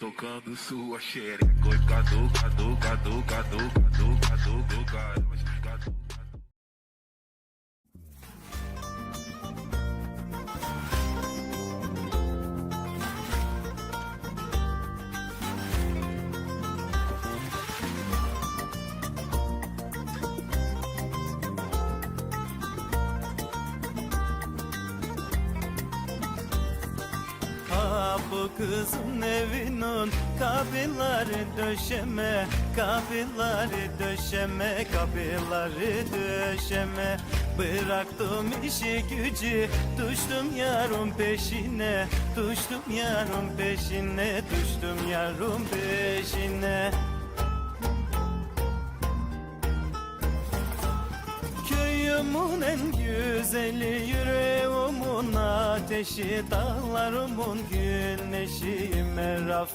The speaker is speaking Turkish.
Tocando sua xereca, cadu, cadu, cadu, cadu, cadu, cadu, bu kızın evinin kapıları döşeme Kapıları döşeme kapıları döşeme. Bıraktım işi gücü düştüm yarın peşine Düştüm yarın peşine düştüm yarın peşine. Köyümün en güzeli güneşi Dağlarımın güneşi Mera